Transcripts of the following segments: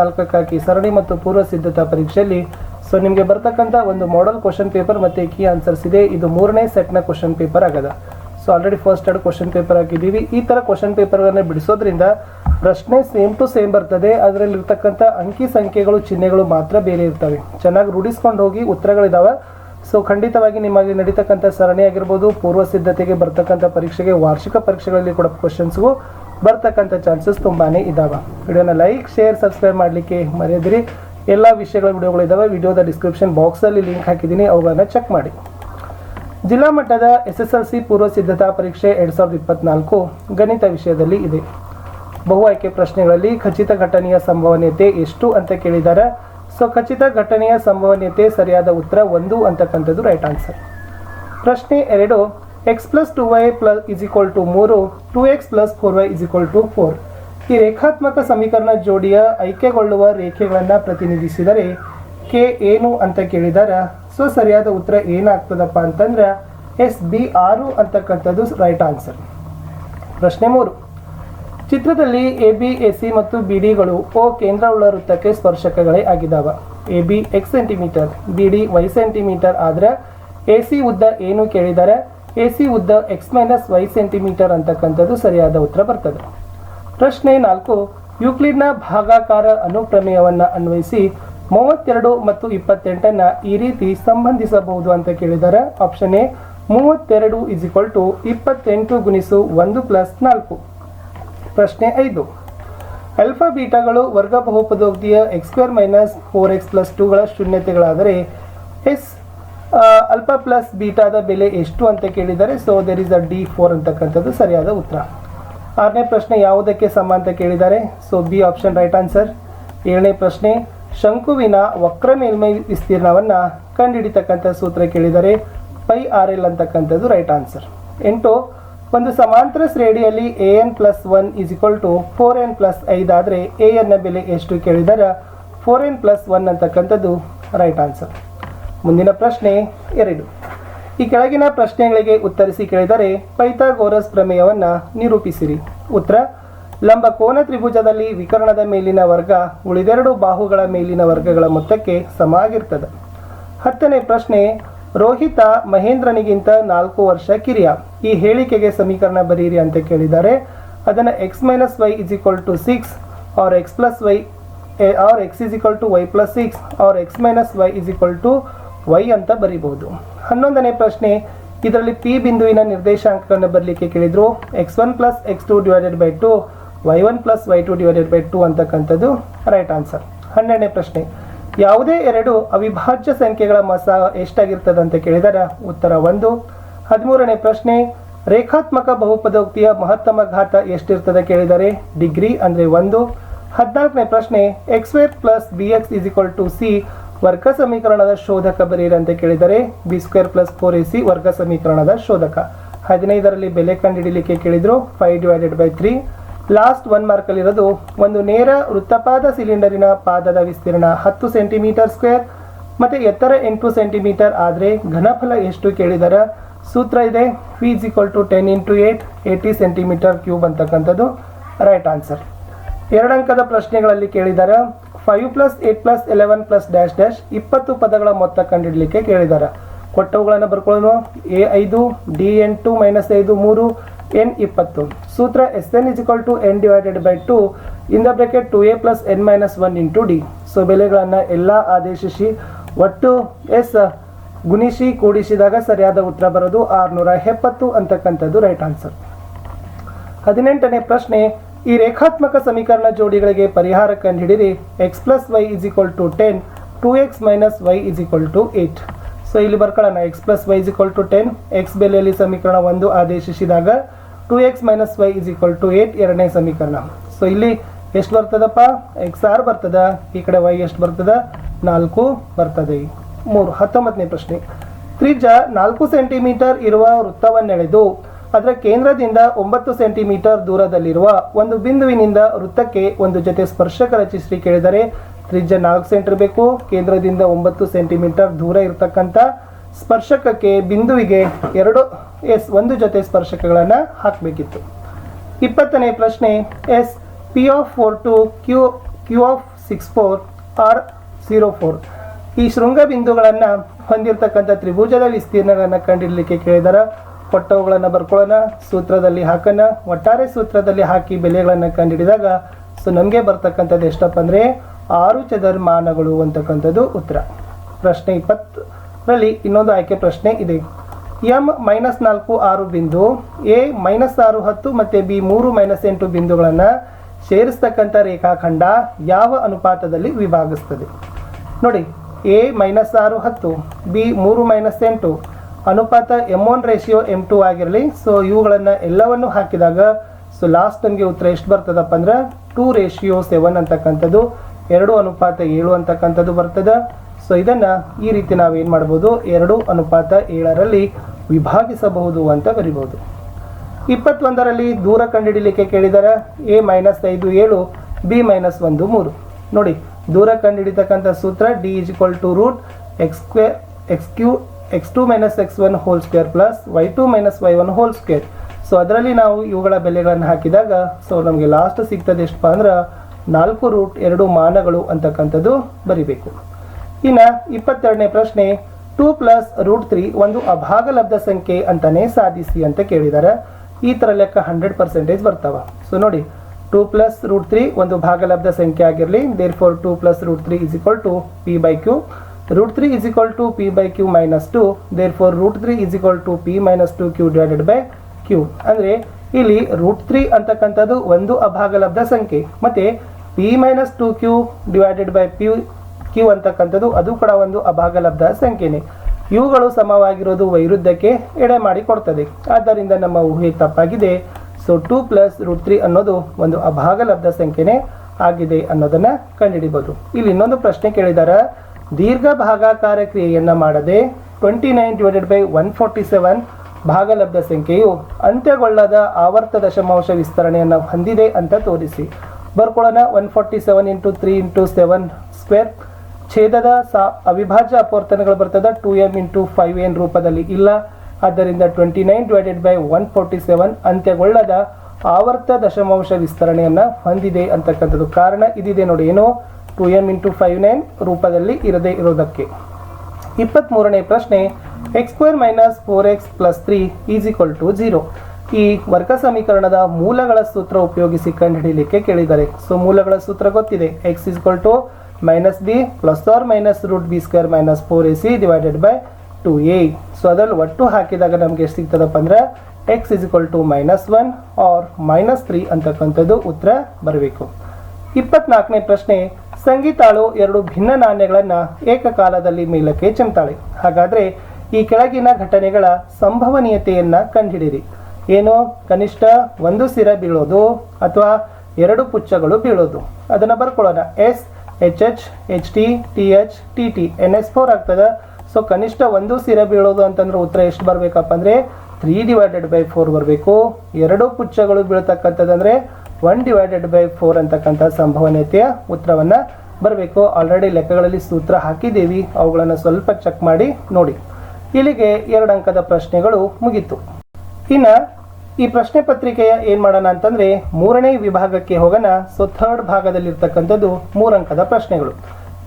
ನಾಲ್ಕಕ್ಕಾಗಿ ಸರಣಿ ಮತ್ತು ಪೂರ್ವ ಸಿದ್ಧತಾ ಪರೀಕ್ಷೆಯಲ್ಲಿ. ಸೊ ನಿಮಗೆ ಬರ್ತಕ್ಕಂಥ ಒಂದು ಮಾಡಲ್ ಕ್ವಶನ್ ಪೇಪರ್ ಮತ್ತು ಕೀ ಆನ್ಸರ್ಸ್ ಇದೆ. ಇದು ಮೂರನೇ ಸೆಟ್ನ ಕ್ವಶನ್ ಪೇಪರ್ ಆಗದ. ಸೊ ಆಲ್ರೆಡಿ ಫಸ್ಟ್ ಎರಡು ಕ್ವಶನ್ ಪೇಪರ್ ಹಾಕಿದ್ದೀವಿ. ಈ ಥರ ಕ್ವಶನ್ ಪೇಪರ್ಗಳನ್ನು ಬಿಡಿಸೋದ್ರಿಂದ ಪ್ರಶ್ನೆ ಸೇಮ್ ಟು ಸೇಮ್ ಬರ್ತದೆ. ಅದರಲ್ಲಿರ್ತಕ್ಕಂಥ ಅಂಕಿ ಸಂಖ್ಯೆಗಳು, ಚಿಹ್ನೆಗಳು ಮಾತ್ರ ಬೇರೆ ಇರ್ತವೆ. ಚೆನ್ನಾಗಿ ರೂಢಿಸ್ಕೊಂಡು ಹೋಗಿ ಉತ್ತರಗಳಿದಾವೆ. ಸೊ ಖಂಡಿತವಾಗಿ ನಿಮಗೆ ನಡೀತಕ್ಕಂಥ ಸರಣಿ ಆಗಿರ್ಬೋದು, ಪೂರ್ವ ಸಿದ್ಧತೆಗೆ ಬರ್ತಕ್ಕಂಥ ಪರೀಕ್ಷೆಗೆ, ವಾರ್ಷಿಕ ಪರೀಕ್ಷೆಗಳಲ್ಲಿ ಕೂಡ ಕ್ವಶನ್ಸ್ಗೂ ಬರ್ತಕ್ಕಂಥ ಚಾನ್ಸಸ್ ತುಂಬಾನೇ ಇದ್ದಾವೆ ವಿಡಿಯೋನ ಲೈಕ್ ಶೇರ್ ಸಬ್ಸ್ಕ್ರೈಬ್ ಮಾಡಲಿಕ್ಕೆ ಮರೆಯದಿರಿ. ಎಲ್ಲ ವಿಷಯಗಳ ವಿಡಿಯೋಗಳಿದ್ದಾವೆ ವಿಡಿಯೋದ ಡಿಸ್ಕ್ರಿಪ್ಷನ್ ಬಾಕ್ಸಲ್ಲಿ ಲಿಂಕ್ ಹಾಕಿದ್ದೀನಿ. ಅವುಗಳನ್ನು ಚೆಕ್ ಮಾಡಿ. ಜಿಲ್ಲಾ ಮಟ್ಟದ ಎಸ್ ಎಸ್ ಎಲ್ ಸಿ ಪೂರ್ವ ಸಿದ್ಧತಾ ಪರೀಕ್ಷೆ ಎರಡು ಸಾವಿರದ ಇಪ್ಪತ್ನಾಲ್ಕು ಗಣಿತ ವಿಷಯದಲ್ಲಿ ಇದೆ. ಬಹು ಆಯ್ಕೆ ಪ್ರಶ್ನೆಗಳಲ್ಲಿ ಖಚಿತ ಘಟನೆಯ ಸಂಭವನೀಯತೆ ಎಷ್ಟು ಅಂತ ಕೇಳಿದ್ದಾರೆ ಸೊ ಖಚಿತ ಘಟನೆಯ ಸಂಭವನೀಯತೆ ಸರಿಯಾದ ಉತ್ತರ ಒಂದು ಅಂತಕ್ಕಂಥದ್ದು ರೈಟ್ ಆನ್ಸರ್ ಪ್ರಶ್ನೆ ಎರಡು x plus two y plus is equal to ಮೂರು two x plus four y is equal to four ಈ ರೇಖಾತ್ಮಕ ಸಮೀಕರಣ ಜೋಡಿಯ ಐಕ್ಯಗೊಳ್ಳುವ ರೇಖೆಗಳನ್ನು ಪ್ರತಿನಿಧಿಸಿದರೆ ಕೆ ಏನು ಅಂತ ಕೇಳಿದಾರ? ಸೊ ಸರಿಯಾದ ಉತ್ತರ ಏನಾಗ್ತದಪ್ಪ ಅಂತಂದ್ರೆ ಎಸ್ ಬಿ ಆರು ಅಂತಕ್ಕಂಥದ್ದು ರೈಟ್ ಆನ್ಸರ್ ಪ್ರಶ್ನೆ ಮೂರು ಚಿತ್ರದಲ್ಲಿ ಎ, ಬಿ, ಎ, ಸಿ ಮತ್ತು ಬಿ ಡಿಗಳು ಓ ಕೇಂದ್ರವುಳ್ಳ ವೃತ್ತಕ್ಕೆ ಸ್ಪರ್ಶಕಗಳೇ ಆಗಿದ್ದಾವೆ. A, B x centimetre B, D y centimetre ಆದರೆ ಎ, ಸಿ ಉದ್ದ ಏನು ಕೇಳಿದ್ದಾರೆ ಎ, ಸಿ ಉದ್ದ ಎಕ್ಸ್ ಮೈನಸ್ ವೈ ಸೆಂಟಿಮೀಟರ್ ಅಂತಕ್ಕಂಥದ್ದು ಸರಿಯಾದ ಉತ್ತರ ಬರ್ತದೆ. ಪ್ರಶ್ನೆ ನಾಲ್ಕು, ಯೂಕ್ಲಿಡ್ನ ಭಾಗಾಕಾರ ಅನುಪ್ರಮೇಯವನ್ನು ಅನ್ವಯಿಸಿ ಮೂವತ್ತೆರಡು ಮತ್ತು ಇಪ್ಪತ್ತೆಂಟನ್ನ ಈ ರೀತಿ ಸಂಬಂಧಿಸಬಹುದು ಅಂತ ಕೇಳಿದರೆ ಆಪ್ಷನ್ ಎ, ಮೂವತ್ತೆರಡು ಇಸ್ ಟು ಇಪ್ಪತ್ತೆಂಟು ಗುಣಿಸು ಒಂದು ಪ್ಲಸ್ ನಾಲ್ಕು. ಪ್ರಶ್ನೆ ಐದು. ಅಲ್ಫಾ ಬೀಟಾಗಳು ವರ್ಗ ಬಹುಪದೋಕ್ತಿಯ x square minus four x plus ಟೂಗಳ ಶೂನ್ಯತೆಗಳಾದರೆ ಎಸ್ ಅಲ್ಫಾ ಪ್ಲಸ್ ಬೀಟಾದ ಬೆಲೆ ಎಷ್ಟು ಅಂತ ಕೇಳಿದರೆ so there is a D four ಅಂತಕ್ಕಂಥದ್ದು ಸರಿಯಾದ ಉತ್ತರ. ಆರನೇ ಪ್ರಶ್ನೆ ಯಾವುದಕ್ಕೆ ಸಮ ಅಂತ ಕೇಳಿದ್ದಾರೆ so B option right answer ಏಳನೇ ಪ್ರಶ್ನೆ, ಶಂಕುವಿನ ವಕ್ರ ಮೇಲ್ಮೈ ವಿಸ್ತೀರ್ಣವನ್ನು ಕಂಡುಹಿಡಿತಕ್ಕಂಥ ಸೂತ್ರ ಕೇಳಿದರೆ ಪೈ ಆರ್ ಎಲ್ ಅಂತಕ್ಕಂಥದ್ದು ರೈಟ್ ಆನ್ಸರ್ ಎಂಟು ಒಂದು ಸಮಾಂತರ ಶ್ರೇಣಿಯಲ್ಲಿ a n plus one is equal to four n plus ಐದಾದರೆ A ಎನ್ನ ಬೆಲೆ ಎಷ್ಟು ಕೇಳಿದರೆ ಫೋರ್ ಎನ್ ಪ್ಲಸ್ ಒನ್ ಅಂತಕ್ಕಂಥದ್ದು ರೈಟ್ ಆನ್ಸರ್ ಮುಂದಿನ ಪ್ರಶ್ನೆ ಎರಡು. ಈ ಕೆಳಗಿನ ಪ್ರಶ್ನೆಗಳಿಗೆ ಉತ್ತರಿಸಿ ಕೇಳಿದರೆ ಪೈಥಾಗೋರಸ್ ಪ್ರಮೇಯವನ್ನು ನಿರೂಪಿಸಿರಿ. ಉತ್ತರ, ಲಂಬ ಕೋನ ತ್ರಿಭುಜದಲ್ಲಿ ವಿಕರಣದ ಮೇಲಿನ ವರ್ಗ ಉಳಿದೆರಡು ಬಾಹುಗಳ ಮೇಲಿನ ವರ್ಗಗಳ ಮೊತ್ತಕ್ಕೆ ಸಮ ಆಗಿರ್ತದೆ ಹತ್ತನೇ ಪ್ರಶ್ನೆ ರೋಹಿತ ಮಹೇಂದ್ರನಿಗಿಂತ ನಾಲ್ಕು ವರ್ಷ ಕಿರಿಯ. ಈ ಹೇಳಿಕೆಗೆ ಸಮೀಕರಣ ಬರೀರಿ ಅಂತ ಕೇಳಿದ್ದಾರೆ. ಅದನ್ನು x minus y is equal to six or x plus y or x is equal to y plus six or x minus y is equal to y ಅಂತ ಬರೀಬಹುದು. ಹನ್ನೊಂದನೇ ಪ್ರಶ್ನೆ, ಇದರಲ್ಲಿ ಪಿ ಬಿಂದುವಿನ ನಿರ್ದೇಶಾಂಕಗಳನ್ನು ಬರಲಿಕ್ಕೆ ಕೇಳಿದ್ರು. X one plus x two divided by two y one plus y two divided by two ಅಂತಕ್ಕಂಥದ್ದು ರೈಟ್ ಆನ್ಸರ್ ಹನ್ನೆರಡನೇ ಪ್ರಶ್ನೆ ಯಾವುದೇ ಎರಡು ಅವಿಭಾಜ್ಯ ಸಂಖ್ಯೆಗಳ ಮಸ ಎಷ್ಟಾಗಿರ್ತದೆ ಅಂತ ಕೇಳಿದರೆ ಉತ್ತರ ಒಂದು. ಹದಿಮೂರನೇ ಪ್ರಶ್ನೆ, ರೇಖಾತ್ಮಕ ಬಹುಪದೋಕ್ತಿಯ ಮಹತ್ತಮ ಘಾತ ಎಷ್ಟಿರ್ತದೆ ಕೇಳಿದರೆ ಡಿಗ್ರಿ ಅಂದರೆ ಒಂದು. ಹದಿನಾಲ್ಕನೇ ಪ್ರಶ್ನೆ, X wear plus b x is equal to c ವರ್ಗ ಸಮೀಕರಣದ ಶೋಧಕ ಬರೆಯಿರಂತೆ ಕೇಳಿದರೆ b square plus four a c ವರ್ಗ ಸಮೀಕರಣದ ಶೋಧಕ. ಹದಿನೈದರಲ್ಲಿ ಬೆಲೆ ಕಂಡುಹಿಡಿಯಲಿಕ್ಕೆ ಕೇಳಿದ್ರು, five divided by three. Last one ಮಾರ್ಕಲ್ಲಿರೋದು ಒಂದು ನೇರ ವೃತ್ತಪಾದ ಸಿಲಿಂಡರಿನ ಪಾದದ ವಿಸ್ತೀರ್ಣ ಹತ್ತು ಸೆಂಟಿಮೀಟರ್ ಸ್ಕ್ವೇರ್ ಮತ್ತು ಎತ್ತರ ಎಂಟು ಸೆಂಟಿಮೀಟರ್ ಆದರೆ ಘನಫಲ ಎಷ್ಟು ಕೇಳಿದರ ಸೂತ್ರ ಇದೆ is equal to ten into eight eighty centimetre cube ಅಂತಕ್ಕಂಥದ್ದು ರೈಟ್ ಆನ್ಸರ್ ಎರಡಂಕದ ಪ್ರಶ್ನೆಗಳಲ್ಲಿ ಕೇಳಿದಾರ five plus eight plus eleven plus dash dash ಇಪ್ಪತ್ತು ಪದಗಳ ಮೊತ್ತ ಕಂಡಿಡಲಿಕ್ಕೆ ಕೇಳಿದಾರ. ಕೊಟ್ಟವುಗಳನ್ನು ಬರ್ಕೊಳ್ಳೋಣ. ಎ ಐದು ಡಿ ಎಂಟು ಮೈನಸ್ ಐದು, ಮೂರು ಎನ್ ಇಪ್ಪತ್ತು. ಸೂತ್ರ S n is equal to n divided by two in the bracket two a plus n minus one into d so ಬೆಲೆಗಳನ್ನು ಎಲ್ಲ ಆದೇಶಿಸಿ ಒಟ್ಟು ಎಸ್ ಗುಣಿಸಿ ಕೂಡಿಸಿದಾಗ ಸರಿಯಾದ ಉತ್ತರ ಬರೋದು ಆರುನೂರ ಎಪ್ಪತ್ತು ಅಂತಕ್ಕಂಥದ್ದು ರೈಟ್ ಆನ್ಸರ್ ಹದಿನೆಂಟನೇ ಪ್ರಶ್ನೆ, ಈ ರೇಖಾತ್ಮಕ ಸಮೀಕರಣ ಜೋಡಿಗಳಿಗೆ ಪರಿಹಾರ ಕಂಡುಹಿಡಿರಿ. X plus y is equal to ten two x minus y is equal to eight so ಇಲ್ಲಿ ಬರ್ಕೊಳ್ಳೋಣ. X plus y is equal to ten x ಬೆಲೆಯಲ್ಲಿ ಸಮೀಕರಣ ಒಂದು ಆದೇಶಿಸಿದಾಗ two x minus y is equal to eight ಎರಡನೇ ಸಮೀಕರಣ. So ಇಲ್ಲಿ ಎಷ್ಟು ಬರ್ತದಪ್ಪ? X R ಬರ್ತದ, ಈ ಕಡೆ ವೈ ಎಷ್ಟು ಬರ್ತದ? ನಾಲ್ಕು ಬರ್ತದೆ. ಮೂರು, ಹತ್ತೊಂಬತ್ತನೇ ಪ್ರಶ್ನೆ. ತ್ರಿಜ್ಯ ನಾಲ್ಕು ಸೆಂಟಿಮೀಟರ್ ಇರುವ ವೃತ್ತವನ್ನೆಳೆದು, ಅದರ ಕೇಂದ್ರದಿಂದ ಒಂಬತ್ತು ಸೆಂಟಿಮೀಟರ್ ದೂರದಲ್ಲಿರುವ ಒಂದು ಬಿಂದುವಿನಿಂದ ವೃತ್ತಕ್ಕೆ ಒಂದು ಜೊತೆ ಸ್ಪರ್ಶಕ ರಚಿಸಿ ಕೇಳಿದರೆ, ತ್ರಿಜ್ಯ ನಾಲ್ಕು ಸೆಂಟರ್ ಬೇಕು ಕೇಂದ್ರದಿಂದ ಒಂಬತ್ತು ಸೆಂಟಿಮೀಟರ್ ದೂರ ಇರತಕ್ಕಂಥ ಸ್ಪರ್ಶಕಕ್ಕೆ ಬಿಂದುವಿಗೆ ಎರಡು ಎಸ್ ಒಂದು ಜೊತೆ ಸ್ಪರ್ಶಕಗಳನ್ನು ಹಾಕಬೇಕಿತ್ತು. ಇಪ್ಪತ್ತನೇ ಪ್ರಶ್ನೆ S P of four two Q Q of six four R zero four. ಈ ಶೃಂಗ ಬಿಂದುಗಳನ್ನು ಹೊಂದಿರತಕ್ಕಂಥ ತ್ರಿಭುಜದ ವಿಸ್ತೀರ್ಣಗಳನ್ನು ಕಂಡಿಡಲಿಕ್ಕೆ ಕೇಳಿದಾರ. ಕೊಟ್ಟವುಗಳನ್ನು ಬರ್ಕೊಳ್ಳೋಣ. ಸೂತ್ರದಲ್ಲಿ ಹಾಕೋಣ. ಒಟ್ಟಾರೆ ಸೂತ್ರದಲ್ಲಿ ಹಾಕಿ ಬೆಲೆಗಳನ್ನು ಕಂಡಿಡಿದಾಗ ಸೊ ನಮಗೆ ಬರ್ತಕ್ಕಂಥದ್ದು ಎಷ್ಟಪ್ಪ ಅಂದರೆ ಆರು ಚದರ್ಮಾನಗಳು ಅಂತಕ್ಕಂಥದ್ದು ಉತ್ತರ. ಪ್ರಶ್ನೆ ಇಪ್ಪತ್ತರಲ್ಲಿ ಇನ್ನೊಂದು ಆಯ್ಕೆ ಪ್ರಶ್ನೆ ಇದೆ. ಎಂ ಮೈನಸ್ ನಾಲ್ಕು ಆರು ಬಿಂದು, ಎ ಮೈನಸ್ ಆರು ಹತ್ತು ಮತ್ತು ಬಿ ಮೂರು ಮೈನಸ್ ಎಂಟು ಬಿಂದುಗಳನ್ನು ಸೇರಿಸ್ತಕ್ಕಂಥ ರೇಖಾಖಂಡ ಯಾವ ಅನುಪಾತದಲ್ಲಿ ವಿಭಾಗಿಸ್ತದೆ? ನೋಡಿ, ಎ ಮೈನಸ್ ಆರು ಹತ್ತು, ಬಿ ಮೂರು ಮೈನಸ್ ಎಂಟು, ಅನುಪಾತ m one ratio m two ಆಗಿರಲಿ. ಸೊ ಇವುಗಳನ್ನು ಎಲ್ಲವನ್ನು ಹಾಕಿದಾಗ ಸೊ ಲಾಸ್ಟ್ ನನಗೆ ಉತ್ತರ ಎಷ್ಟು ಬರ್ತದಪ್ಪ ಅಂದ್ರೆ ಟೂ ರೇಷಿಯೋ ಸೆವೆನ್ ಅಂತಕ್ಕಂಥದ್ದು, ಎರಡು ಅನುಪಾತ ಏಳು ಅಂತಕ್ಕಂಥದ್ದು ಬರ್ತದೆ. ಸೊ ಇದನ್ನು ಈ ರೀತಿ ನಾವು ಏನು ಮಾಡ್ಬೋದು? ಎರಡು ಅನುಪಾತ ಏಳರಲ್ಲಿ ವಿಭಾಗಿಸಬಹುದು ಅಂತ ಬರಿಬೋದು ಇಪ್ಪತ್ತೊಂದರಲ್ಲಿ ದೂರ ಕಂಡುಹಿಡಿಲಿಕ್ಕೆ ಕೇಳಿದರೆ? ಎ ಮೈನಸ್ ಐದು ಏಳು ಬಿ ಮೈನಸ್ ಒಂದು ಮೂರು. ನೋಡಿ, ದೂರ ಕಂಡುಹಿಡಿತಕ್ಕಂಥ ಸೂತ್ರ d is equal to root x square x Q x two minus x one whole square plus y two minus y one whole square so ಅದರಲ್ಲಿ ನಾವು ಇವುಗಳ ಬೆಲೆಗಳನ್ನು ಹಾಕಿದಾಗ ಸೊ ನಮಗೆ ಲಾಸ್ಟ್ ಸಿಗ್ತದೆ ಎಷ್ಟಪ್ಪ ಅಂದ್ರೆ ನಾಲ್ಕು ರೂಟ್ ಎರಡು ಮಾನಗಳು ಅಂತಕ್ಕಂಥದ್ದು ಬರಿಬೇಕು. ಇನ್ನು ಇಪ್ಪತ್ತೆರಡನೇ ಪ್ರಶ್ನೆ ಟೂ ಪ್ಲಸ್ ರೂಟ್ ತ್ರೀ ಒಂದು ಅಭಾಗಲಬ್ಧ ಸಂಖ್ಯೆ ಅಂತಾನೆ ಸಾಧಿಸಿ ಅಂತ ಕೇಳಿದ್ದಾರೆ ಈ ಥರ ಲೆಕ್ಕ ಹಂಡ್ರೆಡ್ ಪರ್ಸೆಂಟೇಜ್ ಬರ್ತಾವ. ಸೊ ನೋಡಿ ಟೂ ಪ್ಲಸ್ ರೂಟ್ ತ್ರೀ ಒಂದು ಭಾಗಲಬ್ಧ ಸಂಖ್ಯೆ ಆಗಿರಲಿ therefore two plus root three is equal to p by q root three is equal to p by q minus two therefore root three is equal to p minus two q divided by q ಅಂದರೆ, ಇಲ್ಲಿ root three ಅಂತಕ್ಕಂಥದ್ದು ಒಂದು ಅಭಾಗಲಬ್ಧ ಸಂಖ್ಯೆ. ಮತ್ತೆ p minus two q divided by p q ಅಂತಕ್ಕಂಥದ್ದು, ಅದು ಕೂಡ ಒಂದು ಅಭಾಗಲಬ್ಧ ಸಂಖ್ಯೆನೇ. ಇವುಗಳು ಸಮವಾಗಿರೋದು ವೈರುದ್ಧಕ್ಕೆ ಎಡೆ ಮಾಡಿ ಕೊಡ್ತದೆ. ಆದ್ದರಿಂದ ನಮ್ಮ ಊಹೆ ತಪ್ಪಾಗಿದೆ. So two plus root three ಅನ್ನೋದು ಒಂದು ಅಭಾಗಲಬ್ಧ ಸಂಖ್ಯೆನೇ ಆಗಿದೆ ಅನ್ನೋದನ್ನ ಕಂಡುಹಿಡಿಬೋದು. ಇಲ್ಲಿ ಇನ್ನೊಂದು ಪ್ರಶ್ನೆ ಕೇಳಿದಾರ. ದೀರ್ಘ ಭಾಗಾಕಾರ ಕ್ರಿಯೆಯನ್ನ ಮಾಡದೆ twenty nine divided by one forty seven ಭಾಗಲಬ್ಧ ಸಂಖ್ಯೆಯು ಅಂತ್ಯಗೊಳ್ಳದ ಆವರ್ತ ದಶಮಾಂಶ ವಿಸ್ತರಣೆಯನ್ನು ಹೊಂದಿದೆ ಅಂತ ತೋರಿಸಿ. ಬರ್ಕೊಳ್ಳೋಣ one forty seven into three into seven square ಛೇದದ ಸಾ ಅವಿಭಾಜ್ಯ ಅಪವರ್ತನಗಳು ಬರ್ತದೆ two m into five n ರೂಪದಲ್ಲಿ ಇಲ್ಲ. ಆದ್ದರಿಂದ twenty nine divided by one forty seven ಅಂತ್ಯಗೊಳ್ಳದ ಆವರ್ತ ದಶಮಾಂಶ ವಿಸ್ತರಣೆಯನ್ನು ಹೊಂದಿದೆ ಅಂತಕ್ಕಂಥದ್ದು ಕಾರಣ ಇದಿದೆ ನೋಡಿ ಏನು? Two m into five nine ರೂಪದಲ್ಲಿ ಇರದೇ ಇರೋದಕ್ಕೆ. ಇಪ್ಪತ್ತ್ಮೂರನೇ ಪ್ರಶ್ನೆ x square minus four X plus three is equal to zero ಈ ವರ್ಗ ಸಮೀಕರಣದ ಮೂಲಗಳ ಸೂತ್ರ ಉಪಯೋಗಿಸಿ ಕಂಡುಹಿಡಿಯಲಿಕ್ಕೆ ಕೇಳಿದ್ದಾರೆ. ಸೊ ಮೂಲಗಳ ಸೂತ್ರ ಗೊತ್ತಿದೆ. X equal to minus or minus root b square minus four a c divided by two a so ಅದರಲ್ಲಿ ಒಟ್ಟು ಹಾಕಿದಾಗ ನಮಗೆ ಎಷ್ಟು ಸಿಗ್ತದಪ್ಪ ಅಂದ್ರೆ x is equal to minus one or minus three ಅಂತಕ್ಕಂಥದ್ದು ಉತ್ತರ ಬರಬೇಕು. ಇಪ್ಪತ್ನಾಲ್ಕನೇ ಪ್ರಶ್ನೆ, ಸಂಗೀತಾಳು ಎರಡು ಭಿನ್ನ ನಾಣ್ಯಗಳನ್ನು ಏಕಕಾಲದಲ್ಲಿ ಮೇಲಕ್ಕೆ ಚಿಮ್ತಾಳೆ. ಹಾಗಾದರೆ ಈ ಕೆಳಗಿನ ಘಟನೆಗಳ ಸಂಭವನೀಯತೆಯನ್ನು ಕಂಡುಹಿಡಿರಿ ಏನು? ಕನಿಷ್ಠ ಒಂದು ಸಿರ ಬೀಳೋದು ಅಥವಾ ಎರಡು ಪುಚ್ಚಗಳು ಬೀಳೋದು. ಅದನ್ನು ಬರ್ಕೊಳ್ಳೋಣ. S H H H T T H T T N S four ಆಗ್ತದೆ. ಸೊ ಕನಿಷ್ಠ ಒಂದು ಸಿರೆ ಬೀಳೋದು ಅಂತಂದ್ರೆ ಉತ್ತರ ಎಷ್ಟು ಬರಬೇಕಪ್ಪ ಅಂದ್ರೆ ತ್ರೀ ಡಿವೈಡೆಡ್ ಬೈ ಫೋರ್ ಬರಬೇಕು. ಎರಡು ಪುಚ್ಚಗಳು ಬೀಳ್ತಕ್ಕಂಥದ್ದಂದ್ರೆ ಒನ್ ಡಿವೈಡೆಡ್ ಬೈ ಫೋರ್ ಅಂತಕ್ಕಂಥ ಸಂಭವನೀಯತೆಯ ಉತ್ತರವನ್ನ ಬರಬೇಕು. ಆಲ್ರೆಡಿ ಲೆಕ್ಕಗಳಲ್ಲಿ ಸೂತ್ರ ಹಾಕಿದ್ದೀವಿ. ಅವುಗಳನ್ನು ಸ್ವಲ್ಪ ಚೆಕ್ ಮಾಡಿ ನೋಡಿ. ಇಲ್ಲಿಗೆ ಎರಡು ಅಂಕದ ಪ್ರಶ್ನೆಗಳು ಮುಗೀತು. ಇನ್ನು ಈ ಪ್ರಶ್ನೆ ಪತ್ರಿಕೆಯ ಏನು ಮಾಡೋಣ ಅಂತಂದ್ರೆ ಮೂರನೇ ವಿಭಾಗಕ್ಕೆ ಹೋಗೋಣ. ಸೊ ಥರ್ಡ್ ಭಾಗದಲ್ಲಿರ್ತಕ್ಕಂಥದ್ದು ಮೂರಂಕದ ಪ್ರಶ್ನೆಗಳು.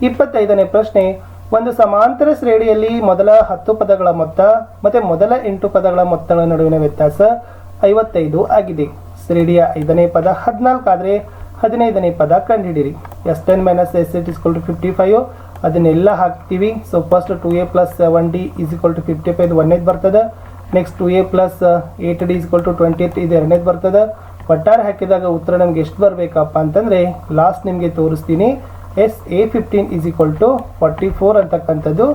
ಇಪ್ಪತ್ತೈದನೇ ಪ್ರಶ್ನೆ, ಒಂದು ಸಮಾಂತರ ಶ್ರೇಣಿಯಲ್ಲಿ ಮೊದಲ ಹತ್ತು ಪದಗಳ ಮೊತ್ತ ಮತ್ತೆ ಮೊದಲ ಎಂಟು ಪದಗಳ ಮೊತ್ತಗಳ ನಡುವಿನ ವ್ಯತ್ಯಾಸ ಐವತ್ತೈದು ಆಗಿದೆ. ಶ್ರೇಣಿಯ ಐದನೇ ಪದ ಹದಿನಾಲ್ಕು ಆದರೆ ಹದಿನೈದನೇ ಪದ ಕಂಡುಹಿಡಿರಿ S ten minus S eight is equal to fifty five. ಅದನ್ನೆಲ್ಲ ಹಾಕ್ತೀವಿ. So first two a plus seven d is equal to fifty five ಒಂದನೇದು ಬರ್ತದೆ. Next two a plus eight d is equal to twenty ಇದು ಎರಡನೇದು ಬರ್ತದೆ. ಒಟ್ಟಾರೆ ಹಾಕಿದಾಗ ಉತ್ತರ ನಮ್ಗೆ ಎಷ್ಟು ಬರಬೇಕಪ್ಪ ಅಂತಂದರೆ ಲಾಸ್ಟ್ ನಿಮಗೆ ತೋರಿಸ್ತೀನಿ. S a fifteen is equal to forty four ಅಂತಕ್ಕಂಥದ್ದು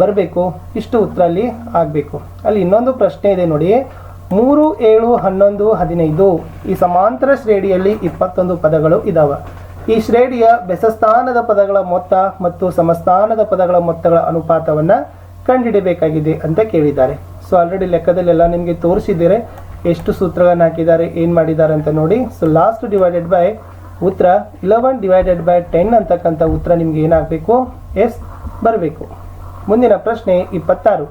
ಬರಬೇಕು. ಇಷ್ಟು ಉತ್ತರ ಅಲ್ಲಿ ಆಗಬೇಕು. ಅಲ್ಲಿ ಇನ್ನೊಂದು ಪ್ರಶ್ನೆ ಇದೆ ನೋಡಿ. ಮೂರು, ಏಳು, ಹನ್ನೊಂದು, ಹದಿನೈದು ಈ ಸಮಾಂತರ ಶ್ರೇಣಿಯಲ್ಲಿ ಇಪ್ಪತ್ತೊಂದು ಪದಗಳು ಇದಾವೆ. ಈ ಶ್ರೇಣಿಯ ಬೆಸಸ್ಥಾನದ ಪದಗಳ ಮೊತ್ತ ಮತ್ತು ಸಮಸ್ಥಾನದ ಪದಗಳ ಮೊತ್ತಗಳ ಅನುಪಾತವನ್ನು ಕಂಡುಹಿಡಿಯಬೇಕಾಗಿದೆ ಅಂತ ಕೇಳಿದ್ದಾರೆ. ಸೊ ಆಲ್ರೆಡಿ ಲೆಕ್ಕದಲ್ಲೆಲ್ಲ ನಿಮಗೆ ತೋರಿಸಿದ್ದೀರಿ ಎಷ್ಟು ಸೂತ್ರಗಳನ್ನು ಹಾಕಿದ್ದಾರೆ, ಏನು ಮಾಡಿದ್ದಾರೆ ಅಂತ ನೋಡಿ. ಸೊ ಲಾಸ್ಟ್ ಡಿವೈಡೆಡ್ ಬೈ ಉತ್ತರ ಇಲೆವೆನ್ ಡಿವೈಡೆಡ್ ಬೈ ಟೆನ್ ಅಂತಕ್ಕಂಥ ಉತ್ತರ ನಿಮ್ಗೆ ಏನಾಗಬೇಕು? ಎಸ್ ಬರಬೇಕು. ಮುಂದಿನ ಪ್ರಶ್ನೆ ಇಪ್ಪತ್ತಾರು.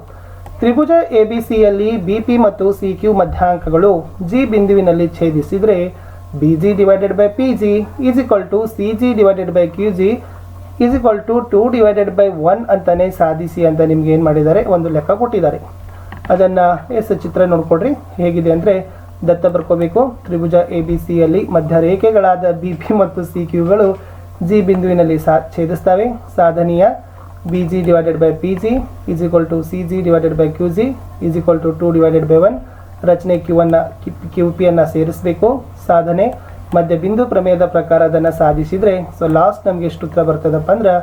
ತ್ರಿಭುಜ ಎ ಬಿ ಸಿಯಲ್ಲಿ ಬಿ ಪಿ ಮತ್ತು ಸಿ ಕ್ಯೂ ಮಧ್ಯಾಂಕಗಳು ಜಿ ಬಿಂದುವಿನಲ್ಲಿ ಛೇದಿಸಿದರೆ B G divided by P G is equal to C G divided by Q G is equal to two divided by one ಅಂತಲೇ ಸಾಧಿಸಿ ಅಂತ ನಿಮ್ಗೆ ಏನು ಮಾಡಿದ್ದಾರೆ? ಒಂದು ಲೆಕ್ಕ ಕೊಟ್ಟಿದ್ದಾರೆ. ಅದನ್ನು ಎಸ್ ಚಿತ್ರ ನೋಡ್ಕೊಡ್ರಿ ಹೇಗಿದೆ ಅಂದರೆ ದತ್ತ ಬರ್ಕೋಬೇಕು. ತ್ರಿಭುಜ ಎ ಬಿ ಸಿಯಲ್ಲಿ ಮಧ್ಯ ರೇಖೆಗಳಾದ ಬಿ ಪಿ ಮತ್ತು ಸಿ ಕ್ಯೂಗಳು ಜಿ ಬಿಂದುವಿನಲ್ಲಿ ಸಾ ಛೇದಿಸ್ತವೆ. ಸಾಧನೀಯ B G divided by P G, is equal to C G divided by Q G, is equal to two divided by one. ರಚನೆ ಕ್ಯೂ ಅನ್ನು ಕ್ಯೂ ಪಿಯನ್ನು ಸೇರಿಸಬೇಕು. ಸಾಧನೆ ಮಧ್ಯ ಬಿಂದು ಪ್ರಮೇಯದ ಪ್ರಕಾರ ಅದನ್ನು ಸಾಧಿಸಿದರೆ, ಸೊ ಲಾಸ್ಟ್ ನಮಗೆ ಎಷ್ಟು ಉತ್ತರ ಬರ್ತದಪ್ಪ ಅಂದ್ರೆ,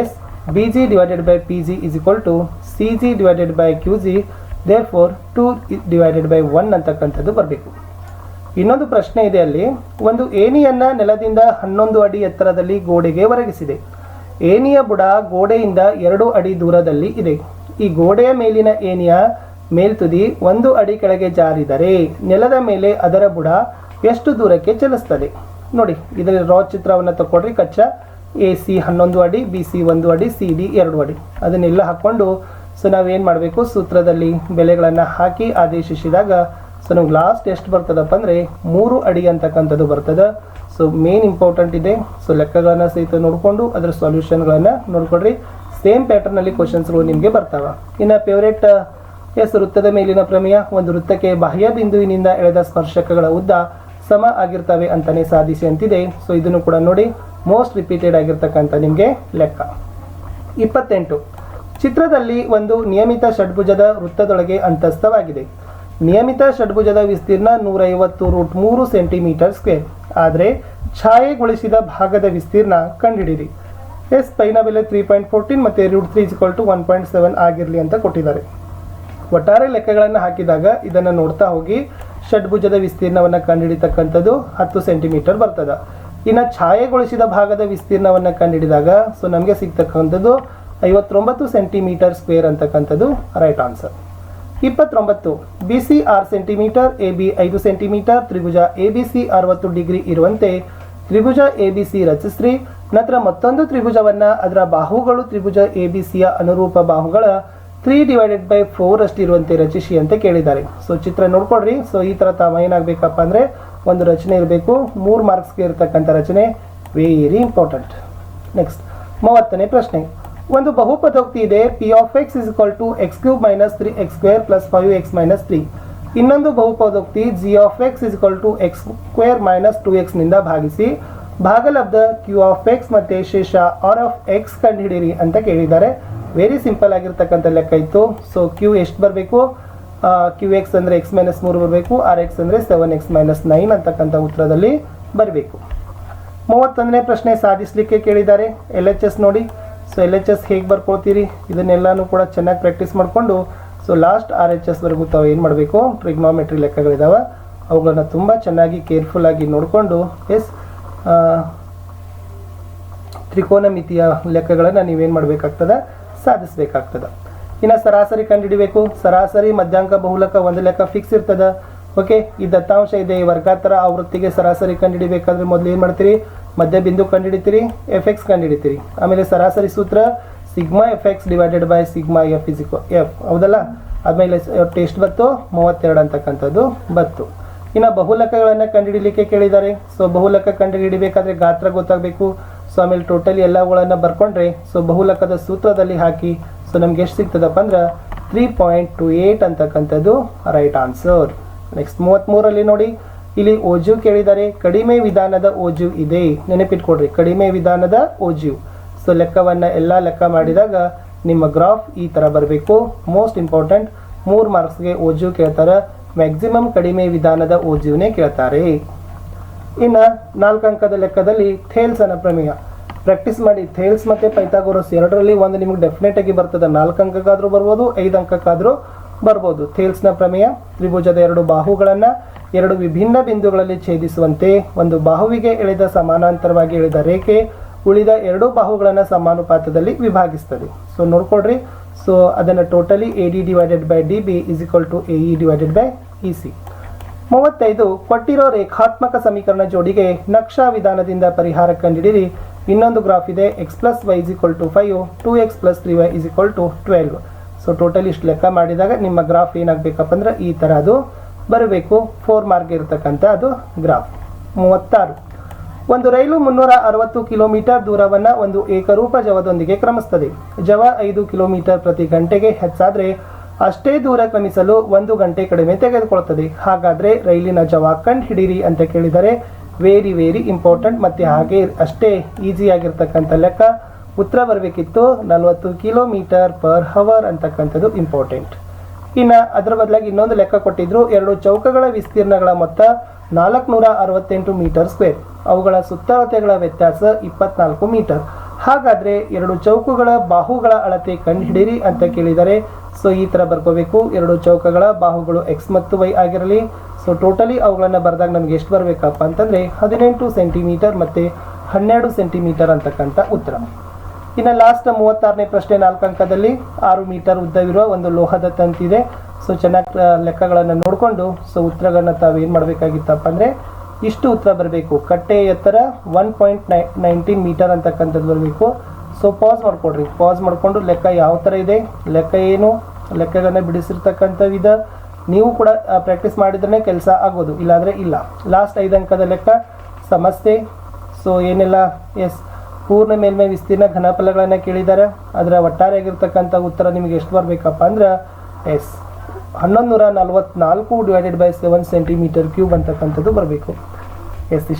yes, B G divided by P G is equal to C G divided by Q G therefore two divided by one ಅಂತಕ್ಕಂಥದ್ದು ಬರಬೇಕು. ಇನ್ನೊಂದು ಪ್ರಶ್ನೆ ಇದೆ ಅಲ್ಲಿ. ಒಂದು ಏನಿಯನ್ನ ನೆಲದಿಂದ ಹನ್ನೊಂದು ಅಡಿ ಎತ್ತರದಲ್ಲಿ ಗೋಡೆಗೆ ಒರಗಿಸಿದೆ. ಏಣಿಯ ಬುಡ ಗೋಡೆಯಿಂದ ಎರಡು ಅಡಿ ದೂರದಲ್ಲಿ ಇದೆ. ಈ ಗೋಡೆಯ ಮೇಲಿನ ಏಣಿಯ ಮೇಲ್ತುದಿ ಒಂದು ಅಡಿ ಕೆಳಗೆ ಜಾರಿದರೆ ನೆಲದ ಮೇಲೆ ಅದರ ಬುಡ ಎಷ್ಟು ದೂರಕ್ಕೆ ಚಲಿಸ್ತದೆ? ನೋಡಿ ಇದರ ರಾ ಚಿತ್ರವನ್ನು ತಗೊಳ್ರಿ ಕಚ್ಚಾ. ಎ ಸಿ ಹನ್ನೊಂದು ಅಡಿ ಬಿ ಸಿ ಒಂದು ಅಡಿ ಸಿ ಡಿ ಎರಡು ಅಡಿ. ಅದನ್ನೆಲ್ಲ ಹಾಕ್ಕೊಂಡು ಸೊ ನಾವೇನು ಮಾಡಬೇಕು? ಸೂತ್ರದಲ್ಲಿ ಬೆಲೆಗಳನ್ನು ಹಾಕಿ ಆದೇಶಿಸಿದಾಗ ಸೊ ನಮ್ಗೆ ಲಾಸ್ಟ್ ಎಷ್ಟು ಬರ್ತದಪ್ಪ ಅಂದರೆ ಮೂರು ಅಡಿ ಅಂತಕ್ಕಂಥದ್ದು ಬರ್ತದೆ. ಸೊ ಮೇನ್ ಇಂಪಾರ್ಟೆಂಟ್ ಇದೆ. ಸೊ ಲೆಕ್ಕಗಳನ್ನು ಸಹಿತ ನೋಡಿಕೊಂಡು ಅದರ ಸೊಲ್ಯೂಷನ್ಗಳನ್ನು ನೋಡ್ಕೊಡ್ರಿ. ಸೇಮ್ ಪ್ಯಾಟರ್ನಲ್ಲಿ ಕ್ವಶನ್ಸ್ಗಳು ನಿಮಗೆ ಬರ್ತಾವ. ಇನ್ನು ಫೇವ್ರೇಟ್ ಎಸ್ ವೃತ್ತದ ಮೇಲಿನ ಪ್ರಮೇಯ, ಒಂದು ವೃತ್ತಕ್ಕೆ ಬಾಹ್ಯ ಬಿಂದುವಿನಿಂದ ಎಳೆದ ಸ್ಪರ್ಶಕಗಳ ಉದ್ದ ಸಮ ಆಗಿರ್ತವೆ ಅಂತಲೇ ಸಾಧಿಸಿ ಅಂತಿದೆ. ಸೊ ಇದನ್ನು ಕೂಡ ನೋಡಿ ಮೋಸ್ಟ್ ರಿಪೀಟೆಡ್ ಆಗಿರ್ತಕ್ಕಂಥ ನಿಮಗೆ ಲೆಕ್ಕ. ಇಪ್ಪತ್ತೆಂಟು. ಚಿತ್ರದಲ್ಲಿ ಒಂದು ನಿಯಮಿತ ಷಡ್ಭುಜದ ವೃತ್ತದೊಳಗೆ ಅಂತಸ್ಥವಾಗಿದೆ. ನಿಯಮಿತ ಷಡ್ಭುಜದ ವಿಸ್ತೀರ್ಣ ನೂರೈವತ್ತು ರೂಟ್ ಮೂರು ಸೆಂಟಿಮೀಟರ್ ಸ್ಕ್ವೇರ್. ಆದರೆ ಛಾಯೆಗೊಳಿಸಿದ ಭಾಗದ ವಿಸ್ತೀರ್ಣ ಕಂಡುಹಿಡಿಯಿರಿ ಎಸ್ ಪೈನ ಬೆಲೆ ತ್ರೀ ಪಾಯಿಂಟ್ ಫೋರ್ಟೀನ್ ಮತ್ತು root three is equal to one point seven ಆಗಿರಲಿ ಅಂತ ಕೊಟ್ಟಿದ್ದಾರೆ. ಒಟ್ಟಾರೆ ಲೆಕ್ಕಗಳನ್ನು ಹಾಕಿದಾಗ ಇದನ್ನು ನೋಡ್ತಾ ಹೋಗಿ ಷಡ್ಭುಜದ ವಿಸ್ತೀರ್ಣವನ್ನು ಕಂಡುಹಿಡಿತಕ್ಕಂಥದ್ದು ಹತ್ತು ಸೆಂಟಿಮೀಟರ್ ಬರ್ತದೆ. ಇನ್ನು ಛಾಯೆಗೊಳಿಸಿದ ಭಾಗದ ವಿಸ್ತೀರ್ಣವನ್ನು ಕಂಡುಹಿಡಿದಾಗ ಸೊ ನಮಗೆ ಸಿಗ್ತಕ್ಕಂಥದ್ದು ಐವತ್ತೊಂಬತ್ತು ಸೆಂಟಿಮೀಟರ್ ಸ್ಕ್ವೇರ್ ಅಂತಕ್ಕಂಥದ್ದು ರೈಟ್ ಆನ್ಸರ್ ಇಪ್ಪತ್ತೊಂಬತ್ತು B C R centimetre A B ಐದು ಸೆಂಟಿಮೀಟರ್, ತ್ರಿಭುಜ ಎ ಬಿ ಸಿ ಅರವತ್ತು ಡಿಗ್ರಿ ಇರುವಂತೆ ತ್ರಿಭುಜ ಎ ಬಿ ಸಿ ರಚಿಸ್ರಿ. ನಂತರ ಮತ್ತೊಂದು ತ್ರಿಭುಜವನ್ನು, ಅದರ ಬಾಹುಗಳು ತ್ರಿಭುಜ ಎ ಬಿ ಸಿಯ ಅನುರೂಪ ಬಾಹುಗಳ ತ್ರೀ ಡಿವೈಡೆಡ್ ಬೈ ಫೋರ್ ಅಷ್ಟು ಇರುವಂತೆ ರಚಿಸಿ ಅಂತ ಕೇಳಿದ್ದಾರೆ. ಸೊ ಚಿತ್ರ ನೋಡ್ಕೊಡ್ರಿ ಸೊ ಈ ಥರ ತಾವು ಏನಾಗಬೇಕಪ್ಪ ಅಂದರೆ ಒಂದು ರಚನೆ ಇರಬೇಕು. ಮೂರು ಮಾರ್ಕ್ಸ್ಗೆ ಇರತಕ್ಕಂಥ ರಚನೆ. ವೆರಿ ಇಂಪಾರ್ಟೆಂಟ್ ನೆಕ್ಸ್ಟ್ ಮೂವತ್ತನೇ ಪ್ರಶ್ನೆ. ಒಂದು ಬಹುಪದೋಕ್ತಿ ಇದೆ. P of X is equal to X cube minus three X square plus five X minus three ಇನ್ನೊಂದು ಬಹುಪದೋಕ್ತಿ G of X is equal to X square minus two ಎಕ್ಸ್ನಿಂದ ಭಾಗಿಸಿ ಭಾಗಲಬ್ಧ ಕ್ಯೂ ಆಫ್ ಎಕ್ಸ್ ಮತ್ತು ಶೇಷ R of X ಕಂಡುಹಿಡಿಯಿರಿ ಅಂತ ಕೇಳಿದ್ದಾರೆ. Very simple ಆಗಿರ್ತಕ್ಕಂಥ ಲೆಕ್ಕ ಇತ್ತು. ಸೊ ಕ್ಯೂ ಎಷ್ಟು ಬರಬೇಕು? ಕ್ಯೂ ಎಕ್ಸ್ ಅಂದರೆ ಎಕ್ಸ್ ಮೈನಸ್ ಮೂರು ಬರಬೇಕು. ಆರ್ ಎಕ್ಸ್ ಅಂದರೆ ಸೆವೆನ್ ಎಕ್ಸ್ ಮೈನಸ್ ನೈನ್ ಅಂತಕ್ಕಂಥ ಉತ್ತರದಲ್ಲಿ ಬರಬೇಕು. ಮೂವತ್ತೊಂದನೇ ಪ್ರಶ್ನೆ ಸಾಧಿಸಲಿಕ್ಕೆ ಕೇಳಿದ್ದಾರೆ. ಎಲ್ ಎಚ್ ಎಸ್ ನೋಡಿ. ಸೊ ಎಲ್ ಎಚ್ ಎಸ್ ಹೇಗೆ ಬರ್ಕೊಳ್ತೀರಿ? ಇದನ್ನೆಲ್ಲನೂ ಕೂಡ ಚೆನ್ನಾಗಿ ಪ್ರಾಕ್ಟೀಸ್ ಮಾಡಿಕೊಂಡು ಸೊ ಲಾಸ್ಟ್ ಆರ್ ಎಚ್ ಎಸ್ವರೆಗೂ ತಾವು ಏನು ಮಾಡಬೇಕು? ಟ್ರಿಗ್ನಾಮೆಟ್ರಿ ಲೆಕ್ಕಗಳಿದ್ದಾವೆ ಅವುಗಳನ್ನ ತುಂಬ ಚೆನ್ನಾಗಿ ಕೇರ್ಫುಲ್ಲಾಗಿ ನೋಡಿಕೊಂಡು ಎಸ್ ತ್ರಿಕೋನಮಿತಿಯ ಲೆಕ್ಕಗಳನ್ನು ನೀವೇನು ಮಾಡಬೇಕಾಗ್ತದೆ? ಸಾಧಿಸಬೇಕಾಗ್ತದೆ. ಇನ್ನು ಸರಾಸರಿ ಕಂಡುಹಿಡಿಬೇಕು. ಸರಾಸರಿ ಮಧ್ಯಾಂಕ ಬಹುಲಕ ಒಂದು ಲೆಕ್ಕ ಫಿಕ್ಸ್ ಇರ್ತದೆ. ಓಕೆ ಈ ದತ್ತಾಂಶ ಇದೆ, ಈ ವರ್ಗಾತರ ಆವೃತ್ತಿಗೆ ಸರಾಸರಿ ಕಂಡುಹಿಡಿಬೇಕಾದ್ರೆ ಮೊದಲು ಏನು ಮಾಡ್ತೀರಿ? ಮಧ್ಯ ಬಿಂದು ಕಂಡುಹಿಡಿತೀರಿ? F X ಕಂಡುಹಿಡಿತೀರಿ. ಆಮೇಲೆ ಸರಾಸರಿ ಸೂತ್ರ sigma F X divided by sigma F ಇಸಿಕೋ F ಹೌದಲ್ಲ? ಆಮೇಲೆ ಟೆಸ್ಟ್ ಬತ್ತು ಮೂವತ್ತೆರಡು ಅಂತಕ್ಕಂಥದ್ದು ಬತ್ತು ಇನ್ನು ಬಹುಲಕಗಳನ್ನು ಕಂಡುಹಿಡಿಲಿಕ್ಕೆ ಕೇಳಿದ್ದಾರೆ. ಸೊ ಬಹುಲಕ ಕಂಡುಹಿಡಿಬೇಕಾದ್ರೆ ಗಾತ್ರ ಗೊತ್ತಾಗಬೇಕು. ಸೊ ಆಮೇಲೆ ಟೋಟಲಿ ಎಲ್ಲವುಗಳನ್ನು ಬರ್ಕೊಂಡ್ರೆ ಸೊ ಬಹುಲಕದ ಸೂತ್ರದಲ್ಲಿ ಹಾಕಿ ಸೊ ನಮ್ಗೆ ಎಷ್ಟು ಸಿಗ್ತದಪ್ಪ ಅಂದ್ರೆ ತ್ರೀ ಪಾಯಿಂಟ್ ಟು ಏಯ್ಟ್ ಅಂತಕ್ಕಂಥದ್ದು ರೈಟ್ ಆನ್ಸರ್ ನೆಕ್ಸ್ಟ್ ಮೂವತ್ತ್ಮೂರಲ್ಲಿ ನೋಡಿ. ಇಲ್ಲಿ ಓಜು ಕೇಳಿದ್ದಾರೆ ಕಡಿಮೆ ವಿಧಾನದ ಓಜು ಇದೆ. ನೆನಪಿಟ್ಕೊಡ್ರಿ ಕಡಿಮೆ ವಿಧಾನದ ಓಜು. ಸೊ ಲೆಕ್ಕವನ್ನು ಎಲ್ಲ ಲೆಕ್ಕ ಮಾಡಿದಾಗ ನಿಮ್ಮ ಗ್ರಾಫ್ ಈ ಥರ ಬರಬೇಕು. ಮೋಸ್ಟ್ ಇಂಪಾರ್ಟೆಂಟ್ ಮೂರು ಮಾರ್ಕ್ಸ್ಗೆ ಓಜು ಕೇಳ್ತಾರೆ ಮ್ಯಾಕ್ಸಿಮಮ್ ಕಡಿಮೆ ವಿಧಾನದ ಓಜುವನ್ನೇ ಕೇಳ್ತಾರೆ. ಇನ್ನು ನಾಲ್ಕು ಅಂಕದ ಲೆಕ್ಕದಲ್ಲಿ ಥೇಲ್ಸ್ ಅನ್ನ ಪ್ರಮೇಯ. ಪ್ರಾಕ್ಟೀಸ್ ಮಾಡಿ ಥೇಲ್ಸ್ ಮತ್ತು ಪೈಥಾಗೋರಸ್ ಎರಡರಲ್ಲಿ ಒಂದು ನಿಮಗೆ ಡೆಫಿನೆಟ್ ಆಗಿ ಬರ್ತದೆ. ನಾಲ್ಕು ಅಂಕಕ್ಕಾದರೂ ಬರ್ಬೋದು, ಐದು ಅಂಕಕ್ಕಾದರೂ ಬರ್ಬೋದು. ಥೇಲ್ಸ್ನ ಪ್ರಮೇಯ, ತ್ರಿಭುಜದ ಎರಡು ಬಾಹುಗಳನ್ನು ಎರಡು ವಿಭಿನ್ನ ಬಿಂದುಗಳಲ್ಲಿ ಛೇದಿಸುವಂತೆ ಒಂದು ಬಾಹುವಿಗೆ ಎಳೆದ ಸಮಾನಾಂತರವಾಗಿ ಎಳೆದ ರೇಖೆ ಉಳಿದ ಎರಡು ಬಾಹುಗಳನ್ನು ಸಮಾನುಪಾತದಲ್ಲಿ ವಿಭಾಗಿಸ್ತದೆ. ಸೊ ನೋಡ್ಕೊಡ್ರಿ ಸೊ ಅದನ್ನು totally A D divided by D B is equal to A E divided by E C ಮೂವತ್ತೈದು, ಕೊಟ್ಟಿರೋ ರೇಖಾತ್ಮಕ ಸಮೀಕರಣ ಜೋಡಿಗೆ ನಕ್ಷಾ ವಿಧಾನದಿಂದ ಪರಿಹಾರ ಕಂಡುಹಿಡಿಯಿರಿ ಇನ್ನೊಂದು ಗ್ರಾಫ್ ಇದೆ X plus Y is equal to five two X plus three Y is equal to twelve so total ಇಷ್ಟು ಲೆಕ್ಕ ಮಾಡಿದಾಗ ನಿಮ್ಮ ಗ್ರಾಫ್ ಏನಾಗಬೇಕಪ್ಪ ಅಂದ್ರೆ ಈ ಥರ ಅದು ಬರಬೇಕು. ಫೋರ್ ಮಾರ್ಕ್ ಇರತಕ್ಕಂಥ ಅದು ಗ್ರಾಫ್ ಮೂವತ್ತಾರು. ಒಂದು ರೈಲು ಮುನ್ನೂರ ಅರವತ್ತು ಕಿಲೋಮೀಟರ್ ದೂರವನ್ನು ಒಂದು ಏಕರೂಪ ಜವದೊಂದಿಗೆ ಕ್ರಮಿಸ್ತದೆ. ಜವ ಐದು ಕಿಲೋಮೀಟರ್ ಪ್ರತಿ ಗಂಟೆಗೆ ಹೆಚ್ಚಾದರೆ ಅಷ್ಟೇ ದೂರ ಕ್ರಮಿಸಲು ಒಂದು ಗಂಟೆ ಕಡಿಮೆ ತೆಗೆದುಕೊಳ್ಳುತ್ತದೆ. ಹಾಗಾದರೆ ರೈಲಿನ ಜವ ಕಂಡು ಹಿಡೀರಿ ಅಂತ ಕೇಳಿದರೆ ವೆರಿ ವೆರಿ ಇಂಪಾರ್ಟೆಂಟ್ ಮತ್ತು ಹಾಗೆ ಅಷ್ಟೇ ಈಸಿಯಾಗಿರ್ತಕ್ಕಂಥ ಲೆಕ್ಕ ಉತ್ತರ ಬರಬೇಕಿತ್ತು ನಲವತ್ತು ಕಿಲೋಮೀಟರ್ ಪರ್ ಹವರ್ ಅಂತಕ್ಕಂಥದ್ದು ಇಂಪಾರ್ಟೆಂಟ್. ಇನ್ನು ಅದರ ಬದಲಾಗಿ ಇನ್ನೊಂದು ಲೆಕ್ಕ ಕೊಟ್ಟಿದ್ರು, ಎರಡು ಚೌಕಗಳ ವಿಸ್ತೀರ್ಣಗಳ ಮೊತ್ತ ನಾಲ್ಕುನೂರ ಅರವತ್ತೆಂಟು ಮೀಟರ್ ಸ್ಕ್ವೇರ್. ಅವುಗಳ ಸುತ್ತಳತೆಗಳ ವ್ಯತ್ಯಾಸ ಇಪ್ಪತ್ನಾಲ್ಕು ಮೀಟರ್. ಹಾಗಾದ್ರೆ ಎರಡು ಚೌಕಗಳ ಬಾಹುಗಳ ಅಳತೆ ಕಂಡುಹಿಡಿಯಿರಿ ಅಂತ ಕೇಳಿದರೆ, ಸೊ ಈ ಥರ ಬರ್ಕೋಬೇಕು. ಎರಡು ಚೌಕಗಳ ಬಾಹುಗಳು ಎಕ್ಸ್ ಮತ್ತು ವೈ ಆಗಿರಲಿ, ಸೊ ಟೋಟಲಿ ಅವುಗಳನ್ನು ಬರೆದಾಗ ನಮಗೆ ಎಷ್ಟು ಬರಬೇಕಪ್ಪ ಅಂತಂದರೆ ಹದಿನೆಂಟು ಸೆಂಟಿಮೀಟರ್ ಮತ್ತು ಹನ್ನೆರಡು ಸೆಂಟಿಮೀಟರ್ ಅಂತಕ್ಕಂಥ ಉತ್ತರ. ಇನ್ನು ಲಾಸ್ಟ್ ಮೂವತ್ತಾರನೇ ಪ್ರಶ್ನೆ ನಾಲ್ಕು ಅಂಕದಲ್ಲಿ ಆರು ಮೀಟರ್ ಉದ್ದವಿರುವ ಒಂದು ಲೋಹದ ತಂತಿದೆ. ಸೊ ಚೆನ್ನಾಗಿ ಲೆಕ್ಕಗಳನ್ನು ನೋಡಿಕೊಂಡು ಸೊ ಉತ್ತರಗಳನ್ನ ತಾವೇನು ಮಾಡಬೇಕಾಗಿತ್ತಪ್ಪ ಅಂದರೆ, ಇಷ್ಟು ಉತ್ತರ ಬರಬೇಕು. ಕಟ್ಟೆ ಎತ್ತರ ಒನ್ ಪಾಯಿಂಟ್ ನೈ ನೈನ್ಟೀನ್ ಮೀಟರ್ ಅಂತಕ್ಕಂಥದ್ದು ಬರಬೇಕು. ಸೊ ಪಾಸ್ ಮಾಡಿಕೊಡ್ರಿ. ಪಾಸ್ ಮಾಡಿಕೊಂಡು ಲೆಕ್ಕ ಯಾವ ಥರ ಇದೆ, ಲೆಕ್ಕ ಏನು, ಲೆಕ್ಕಗಳನ್ನ ಬಿಡಿಸಿರ್ತಕ್ಕಂಥ ವಿಧ ನೀವು ಕೂಡ ಪ್ರಾಕ್ಟೀಸ್ ಮಾಡಿದ್ರೆ ಕೆಲಸ ಆಗೋದು, ಇಲ್ಲಾಂದರೆ ಇಲ್ಲ. ಲಾಸ್ಟ್ ಐದು ಅಂಕದ ಲೆಕ್ಕ, ಸಮಸ್ಯೆ. ಸೊ ಏನೆಲ್ಲ ಎಸ್ ಪೂರ್ಣ ಮೇಲ್ಮೈ ವಿಸ್ತೀರ್ಣ ಘನಫಲಗಳನ್ನು ಕೇಳಿದ್ದಾರೆ ಅದರ ಒಟ್ಟಾರೆಯಾಗಿರ್ತಕ್ಕಂಥ ಉತ್ತರ ನಿಮಗೆ ಎಷ್ಟು ಬರಬೇಕಪ್ಪ ಅಂದ್ರೆ, ಎಸ್, ಹನ್ನೊಂದು ನೂರ ನಲ್ವತ್ನಾಲ್ಕು divided by seven centimetre cube ಅಂತಕ್ಕಂಥದ್ದು ಬರಬೇಕು. ಎಸ್, ಇಷ್ಟು.